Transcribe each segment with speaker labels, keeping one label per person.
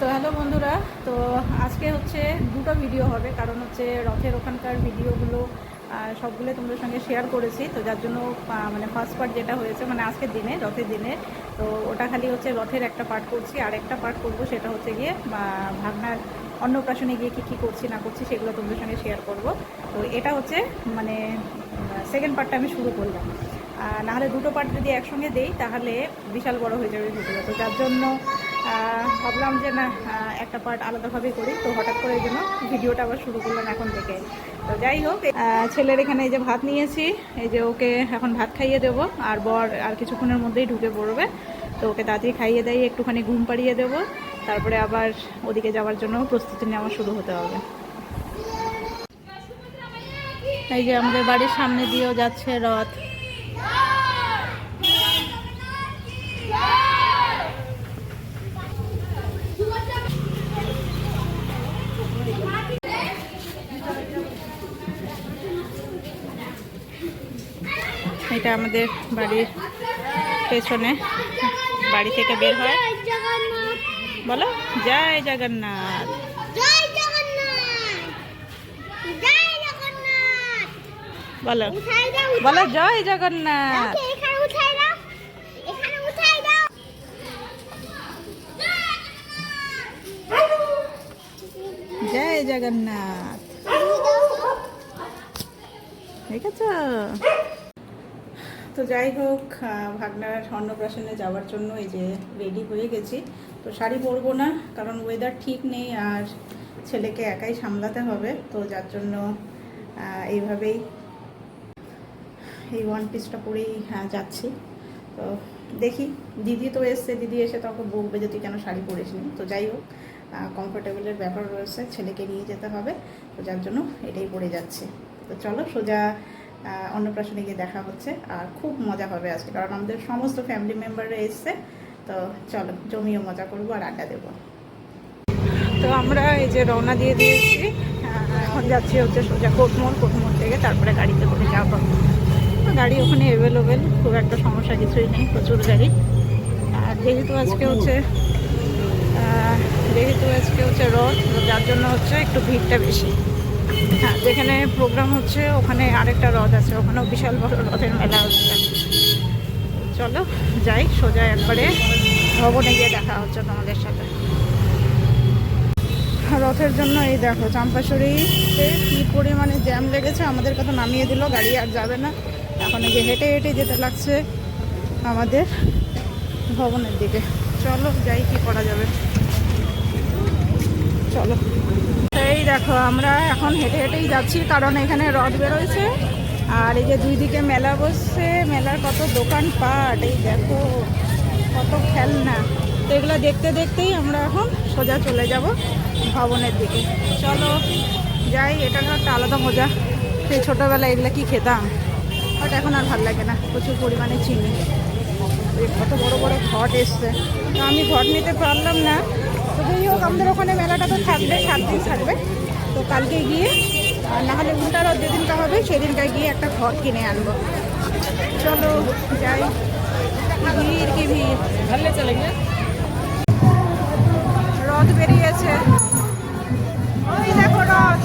Speaker 1: তো হ্যালো বন্ধুরা, তো আজকে হচ্ছে দুটো ভিডিও হবে। কারণ হচ্ছে রথের ওখানকার ভিডিওগুলো সবগুলো তোমাদের সঙ্গে শেয়ার করেছি। তো যার জন্য মানে ফার্স্ট পার্ট যেটা হয়েছে মানে আজকের দিনে, রথের দিনে, তো ওটা খালি হচ্ছে রথের একটা পার্ট করছি। আর একটা পার্ট করব সেটা হচ্ছে গিয়ে ভাবনার অন্নপ্রাশনে গিয়ে কী কী করছি, না করছি, সেগুলো তোমাদের সঙ্গে শেয়ার করব। তো এটা হচ্ছে মানে সেকেন্ড পার্টটা আমি শুরু করলাম। নাহলে দুটো পার্ট যদি একসঙ্গে দেই, তাহলে বিশাল বড় হয়ে যাবে ভিডিও তো যার জন্য ভাবলাম যে না একটা পার্ট আলাদাভাবে করি। তো হঠাৎ করে জন্য ভিডিওটা আবার শুরু করলাম এখন থেকে। তো যাই হোক ছেলের এখানে এই যে ভাত নিয়েছি, এই যে ওকে এখন ভাত খাইয়ে দেবো, আর বর আর কিছুক্ষণের মধ্যেই ঢুকে পড়বে। তো ওকে তাড়াতাড়ি খাইয়ে দিয়ে একটুখানি ঘুম পাড়িয়ে দেবো। তারপরে আবার ওদিকে যাওয়ার জন্য প্রস্তুতি নেওয়া শুরু হতে হবে। এই যে আমাদের বাড়ির সামনে দিয়েও যাচ্ছে রথ। এটা আমাদের বাড়ির পেছনে বাড়ি থেকে বের হয়। বলো, জয় জগন্নাথ। বলো বলো, জয় জগন্নাথ। জয় জগন্নাথ। ঠিক আছে তো যাই হোক ভাগনার অন্নপ্রাশনে যাওয়ার জন্য এই যে রেডি হয়ে গেছি। তো শাড়ি পরবো না, কারণ ওয়েদার ঠিক নেই আর ছেলেকে একাই সামলাতে হবে, তো যার জন্য এইভাবেই এই ওয়ান পিসটা পরেই যাচ্ছি। তো দেখি, দিদি তো এসছে, দিদি এসে তো ওকে বলবে যে তুই কেন শাড়ি পরিস নি? তো যাই হোক কমফোর্টেবলের ব্যাপার রয়েছে, ছেলেকে নিয়ে যেতে হবে, তো যার জন্য এটাই পরে যাচ্ছে। তো চলো সোজা অন্নপ্রাশনে গিয়ে দেখা হচ্ছে আর খুব মজা হবে আজকে, কারণ আমাদের সমস্ত ফ্যামিলি মেম্বাররা এসছে। তো চলো, জমিও মজা করব আর আড্ডা দেবো। তো আমরা এই যে রওনা দিয়ে দিয়েছি। এখন যাচ্ছি হচ্ছে সোজা কোটমোড় কোটমোড় থেকে তারপরে গাড়িতে করে যাব। গাড়ি ওখানে অ্যাভেলেবেল খুব একটা সমস্যা কিছুই নেই, প্রচুর গাড়ি। আর যেহেতু আজকে হচ্ছে যেহেতু আজকে হচ্ছে রথ যার জন্য হচ্ছে একটু ভিড়টা বেশি। হ্যাঁ যেখানে প্রোগ্রাম হচ্ছে ওখানে আরেকটা রথ আছে ওখানেও বিশাল বড় রথের মেলা হচ্ছে। চলো যাই সোজা একবারে ভবনে গিয়ে দেখা হচ্ছে তোমাদের সাথে। রথের জন্য এই দেখো চাম্পাশরীতে কী পরিমাণে জ্যাম লেগেছে আমাদের কথা নামিয়ে দিল গাড়ি আর যাবে না। এখন এই যে হেঁটে হেঁটে যেতে লাগছে আমাদের ভবনের দিকে। চলো যাই কি করা যাবে। চলো। এই দেখো, আমরা এখন হেঁটে হেঁটেই যাচ্ছি, কারণ এখানে রথ বেরোয়েছে আর এই যে দুই দিকে মেলা বসছে, মেলার কত দোকানপাট, এই দেখো, কত খেলনা। তো এগুলো দেখতে দেখতেই আমরা এখন সোজা চলে যাব ভবনের দিকে। চলো, যাই, এটা একটা আলাদা মজা। সেই ছোটোবেলায় এগুলো কি খেতাম? বাট এখন আর ভালো লাগে না, প্রচুর পরিমাণে চিনি। কত বড় বড় ঘট এসছে। তো আমি ঘট নিতে পারলাম না আমাদের ওখানে মেলাটা তো থাকবে, সাত দিন থাকবে। তো কালকে গিয়ে, আর না হলে উল্টা রথ যেদিনটা হবে সেদিনটা গিয়ে একটা ঘর কিনে আনব। চলো, যাই। ভিড় কি ভিড়? চলে রথ বেরিয়েছে। ওই দেখো রথ।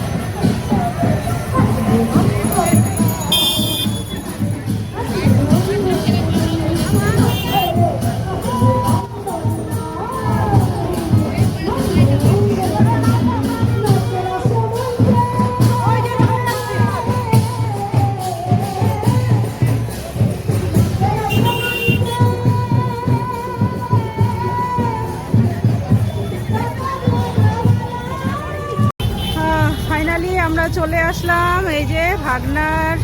Speaker 1: চলে আসলাম, এই যে ভাগনার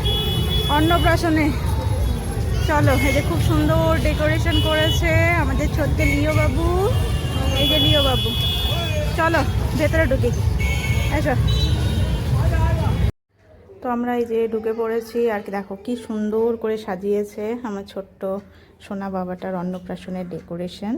Speaker 1: অন্নপ্রাশনে। চলো, এই যে খুব সুন্দর ডেকোরেশন করেছে আমাদের ছোট্ট লিও বাবু এই যে লিও বাবু চলো, ভেতরে ঢুকে। এসো। তো আমরা এই যে ঢুকে পড়েছি আর কি দেখো কি সুন্দর করে সাজিয়েছে আমার ছোট্ট সোনা বাবাটার অন্নপ্রাশনের ডেকোরেশন।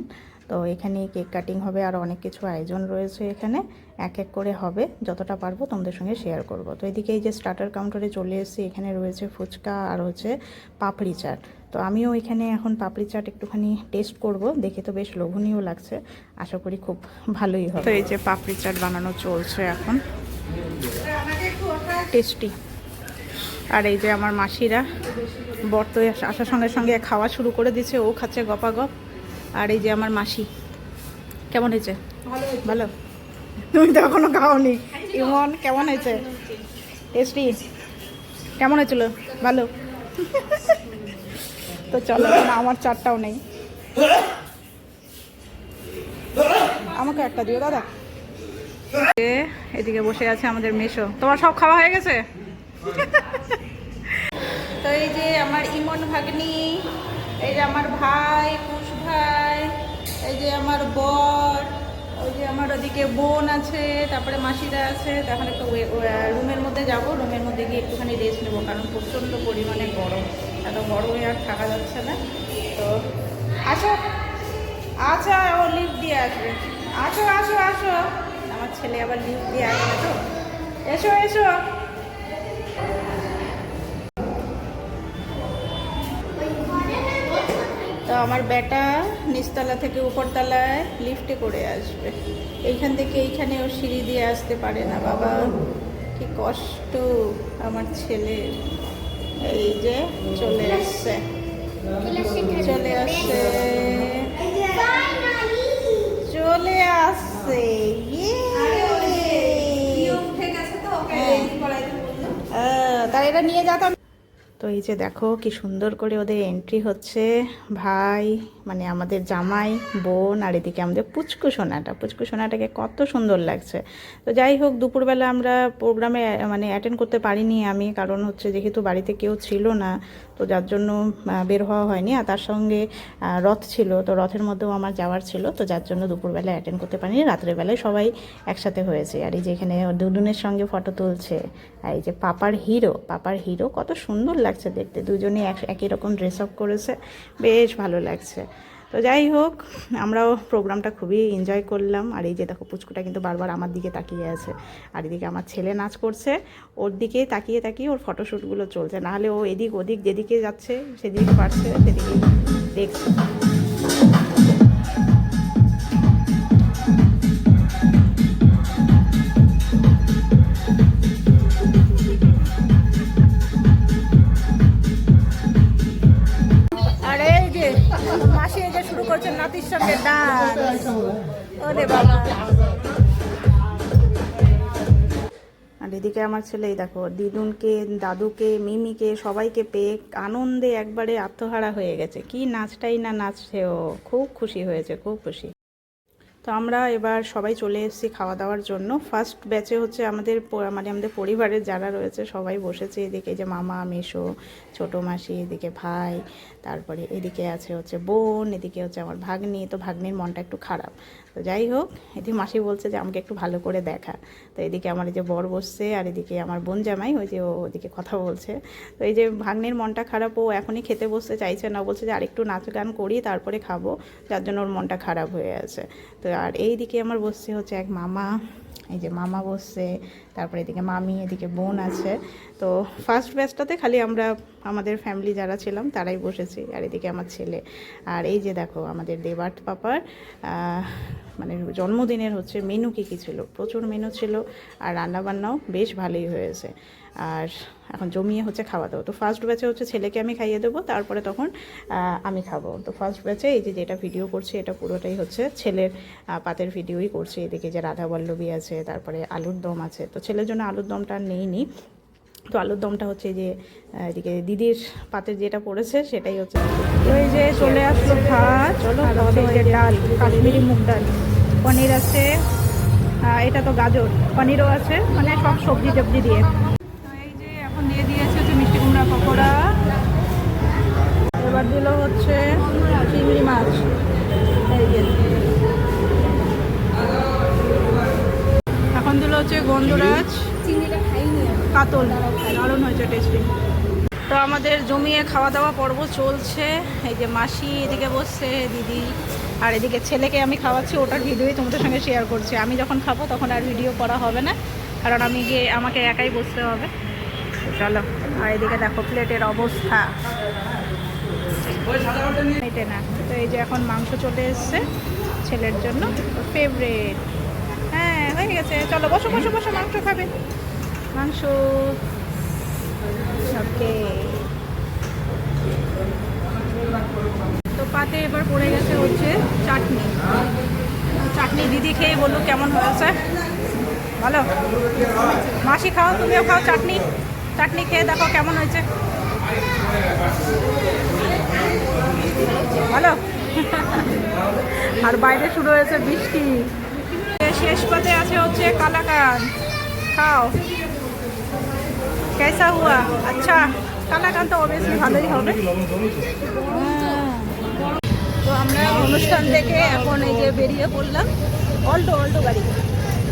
Speaker 1: তো এখানে কেক কাটিং হবে আর অনেক কিছু আয়োজন রয়েছে এখানে এক এক করে হবে যতটা পারব তোমাদের সঙ্গে শেয়ার করব। তো এদিকে এই যে স্টার্টার কাউন্টারে চলে এসেছি এখানে রয়েছে ফুচকা আর হচ্ছে পাপড়ি চাট। তো আমিও এখানে এখন পাপড়ি চাট একটুখানি টেস্ট করব দেখে তো বেশ লোভনীয় লাগছে আশা করি খুব ভালোই হবে। তো এই যে পাপড়ি চাট বানানো চলছে এখন। টেস্টি আর এই যে আমার মাসিরা বর্ত আসার সঙ্গে সঙ্গে খাওয়া শুরু করে দিয়েছে ও খাচ্ছে গপা গপ আর এই যে আমার মাসি কেমন হয়েছে? ভালো তুমি তো এখনও খাওনি। ইমন কেমন হয়েছে? টেস্টি কেমন হয়েছিল? ভালো? তো চলো আমার চারটাও নেই। আমাকে একটা দিও দাদা। এ, এদিকে বসে আছে আমাদের মেশো। তোমার সব খাওয়া হয়ে গেছে? তো এই যে আমার ইমন ভাগ্নি, এই যে আমার ভাই কুশ ভাই, এই যে আমার বর, ওই যে আমার ওদিকে বোন আছে, তারপরে মাসিরা আছে, তো এখন একটু রুমের মধ্যে যাব, রুমের মধ্যে গিয়ে একটুখানি রেস্ট নেব, কারণ প্রচণ্ড পরিমাণে গরম। এত গরমে আর থাকা যাচ্ছে না। তো আসো আচ্ছা ও লিফট দিয়ে আসবে। আসো আসো আসো। আমার ছেলে আবার লিফট দিয়ে আসবে তো। এসো এসো। আমার বেটা নিচতলা থেকে উপরতলায় লিফটে করে আসবে। এইখান থেকে এইখানে ও সিঁড়ি দিয়ে আসতে পারে না বাবা। কি কষ্ট আমার ছেলের এই যে চলে আসছে। চলে আসছে। চলে আসছে। আহ, তার এটা নিয়ে যেতাম তো এই যে দেখো কি সুন্দর করে ওদের এন্ট্রি হচ্ছে। ভাই মানে আমাদের জামাই, বোন আর এদিকে আমাদের পুচকু সোনাটা। পুচকু সোনাটাকে কত সুন্দর লাগছে। তো যাই হোক, দুপুরবেলা আমরা প্রোগ্রামে মানে অ্যাটেন্ড করতে পারিনি আমি, কারণ হচ্ছে যেহেতু বাড়িতে কেউ ছিল না তো যার জন্য বের হওয়া হয়নি। আর তার সঙ্গে রথ ছিল, তো রথের মধ্যেও আমার যাওয়ার ছিল, তো যার জন্য দুপুরবেলায় অ্যাটেন্ড করতে পারিনি। রাত্রেবেলায় সবাই একসাথে হয়েছে। আর এই যে এখানে দুদুনের সঙ্গে ফটো তুলছে, আর এই যে পাপার হিরো পাপার হিরো কত সুন্দর লাগছে দেখতে। দুজনে এক, একই রকম ড্রেস আপ করেছে। বেশ ভালো লাগছে। তো যাই হোক, আমরাও প্রোগ্রামটা খুবই এনজয় করলাম। আর এই যে দেখো, পুচকুটা কিন্তু বারবার আমার দিকে তাকিয়ে আছে। আর এদিকে আমার ছেলে নাচ করছে, ওর দিকে তাকিয়ে তাকিয়ে ওর ফটোশ্যুটগুলো চলছে। নাহলে ও এদিক ওদিক যেদিকে যাচ্ছে, সেদিকে পারছে সেদিকে দেখছে। সঙ্গে ওরে বাবা। আর এদিকে আমার ছেলেই দেখো, দিদুনকে, দাদুকে, মিমিকে, সবাইকে পেয়ে আনন্দে একবারে আত্মহারা হয়ে গেছে। কি নাচটাই না নাচছে ও। খুব খুশি হয়েছে, খুব খুশি। তো আমরা এবার সবাই চলে এসেছি খাওয়া দাওয়ার জন্য ফার্স্ট ব্যাচে হচ্ছে আমাদের মানে আমাদের পরিবারের যারা রয়েছে সবাই বসেছে। এদিকে যে মামা, মেশো, ছোটো মাসি, এদিকে ভাই, তারপরে এদিকে আছে হচ্ছে বোন, এদিকে হচ্ছে আমার ভাগ্নি। তো ভাগ্নির মনটা একটু খারাপ। তো যাই হোক, এদিকে মাসি বলছে যে আমাকে একটু ভালো করে দেখা। তো এদিকে আমার এই যে বর বসছে আর এদিকে আমার বোন জামাই, ওই যে ও ওদিকে কথা বলছে। তো এই যে ভাগ্নির মনটা খারাপ, ও এখনই খেতে বসতে চাইছে না। বলছে যে আরেকটু নাচ গান করি, তারপরে খাব। যার জন্য ওর মনটা খারাপ হয়ে আছে। তো আর এই দিকে আমার বসছে হচ্ছে এক মামা, এই যে মামা বসছে, তারপরে এদিকে মামি, এদিকে বোন আছে। তো ফার্স্ট ব্যাচটাতে খালি আমরা, আমাদের ফ্যামিলি যারা ছিলাম তারাই বসেছি, আর এদিকে আমার ছেলে। আর এই যে দেখো, আমাদের দেবাট পাপার মানে জন্মদিনের হচ্ছে মেনু কী কী ছিল? প্রচুর মেনু ছিল, আর রান্নাবান্নাও বেশ ভালোই হয়েছে। আর এখন জমিয়ে হচ্ছে খাওয়া দাওয়া। তো ফার্স্ট ব্যাচে হচ্ছে ছেলেকে আমি খাইয়ে দেবো তারপরে তখন আমি খাব। তো ফার্স্ট ব্যাচে এই যে যেটা ভিডিও করছি এটা পুরোটাই হচ্ছে ছেলের পাতের ভিডিওই করছি। এদিকে যে রাধা বল্লভী আছে তারপরে আলুর দম আছে। তো ছেলের জন্য আলুর দমটা আর নেইনি। তো আলুর দমটা হচ্ছে এই যে এদিকে দিদির পাতের যেটা পড়েছে সেটাই হচ্ছে ওই যে চলে আসলো ভাত। চলো ডাল কাশ্মীরি মুগ ডাল। পনির আছে এটা তো গাজর। পনিরও আছে মানে সব সবজি টবজি দিয়ে তো এই যে এখন দিয়ে দিয়েছে হচ্ছে মিষ্টি কুমড়া পকোড়া এবার দিল হচ্ছে চিংড়ি মাছ। এই যে। এখন দিল হচ্ছে গন্ধরাজ কাতল। দারুণ হয়েছে টেস্টি তো আমাদের জমিয়ে খাওয়া দাওয়া পর্ব চলছে। এই যে মাসি এদিকে বসছে দিদি আর এদিকে ছেলেকে আমি খাওয়াচ্ছি ওটার ভিডিওই তোমাদের সঙ্গে শেয়ার করছি। আমি যখন খাব তখন আর ভিডিও করা হবে না কারণ আমি গিয়ে আমাকে একাই বসতে হবে। চলো আর এদিকে দেখো প্লেটের অবস্থা। মেটে না তো এই যে এখন মাংস চলে এসছে ছেলের জন্য। ফেভারেট হ্যাঁ হয়ে গেছে। চলো, বসো বসো বসো, মাংস খাবে। মাংস ওকে তো পাতে এবার পড়ে গেছে হচ্ছে চাটনি। চাটনি দিদি খেয়ে বলল, কেমন হয়েছে ভালো মাসি খাও, তুমিও খাও চাটনি। চাটনি খেয়ে দেখো কেমন হয়েছে। ভালো? আর বাইরে শুরু হয়েছে বৃষ্টি। শেষ পাতে আছে হচ্ছে কালাকান খাও। কেসা হুয়া? আচ্ছা কালাকান তো অবভিয়াসলি ভালোই হবে। তো আমরা অনুষ্ঠান থেকে এখন এই যে বেরিয়ে পড়লাম। অল্টো অল্টো গাড়ি।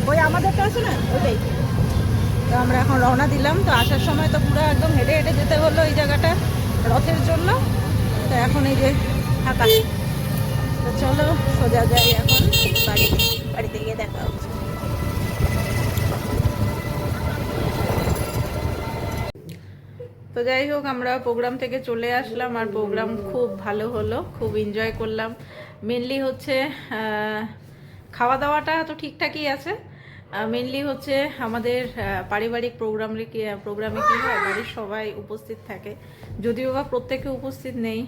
Speaker 1: ওই আমাদেরটা আছে না? ওটাই তো আমরা এখন রওনা দিলাম। তো আসার সময় তো পুরো একদম হেঁটে হেঁটে যেতে হলো এই জায়গাটা রথের জন্য। তো এখন এই যে ফাঁকা। তো চলো, সোজা যাই এখন বাড়ি বাড়িতে গিয়ে দেখা হচ্ছে। তো যাই হোক, আমরা প্রোগ্রাম থেকে চলে আসলাম আর প্রোগ্রাম খুব ভালো হলো, খুব এনজয় করলাম। মেনলি হচ্ছে খাওয়া দাওয়াটা তো ঠিকঠাকই আছে মেনলি হচ্ছে আমাদের পারিবারিক প্রোগ্রামে কি প্রোগ্রামে কী হয়? বাড়ির সবাই উপস্থিত থাকে। যদিও বা প্রত্যেকে উপস্থিত নেই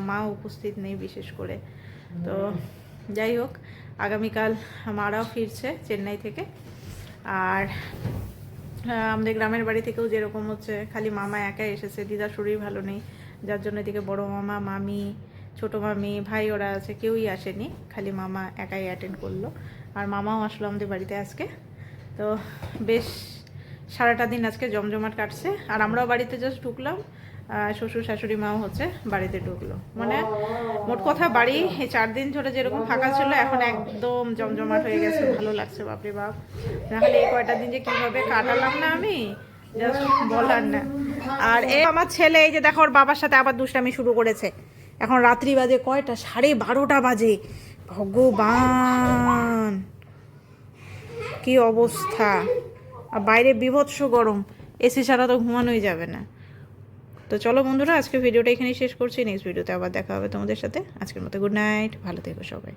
Speaker 1: মা উপস্থিত নেই বিশেষ করে। তো যাই হোক, আগামীকাল মারাও ফিরছে চেন্নাই থেকে। আর আমাদের গ্রামের বাড়ি থেকেও যেরকম হচ্ছে, খালি মামা একাই এসেছে দিদার শরীর ভালো নেই। যার জন্য এদিকে বড় মামা, মামি ছোট মামি, ভাই ওরা আছে, কেউই আসেনি, খালি মামা একাই অ্যাটেন্ড করল। আর মামাও আসলো আমাদের বাড়িতে আজকে। তো বেশ, সারাটা দিন আজকে জমজমাট কাটছে। আর আমরাও বাড়িতে জাস্ট ঢুকলাম শ্বশুর শাশুড়ি মাও হচ্ছে বাড়িতে ঢুকলো। মানে মোট কথা বাড়ি এই চার দিন ধরে যেরকম ফাঁকা ছিল, এখন একদম জমজমাট হয়ে গেছে। ভালো লাগছে, বাপরে বাপ। নাহলে এই কয়টা দিন যে কীভাবে কাটালাম না আমি জাস্ট বলার না। আর এ আমার ছেলে, এই যে দেখো ওর বাবার সাথে আবার দুষ্টামি শুরু করেছে। এখন রাত্রি বাজে কয়টা? সাড়ে বারোটা বাজে। ভগবান! কি অবস্থা? আর বাইরে বিভৎস গরম। এসি ছাড়া তো ঘুমানোই যাবে না। তো চলো বন্ধুরা আজকে ভিডিওটা এখানেই শেষ করছি। নেক্সট ভিডিওতে আবার দেখা হবে তোমাদের সাথে। আজকের মতো গুড নাইট। ভালো থেকো সবাই।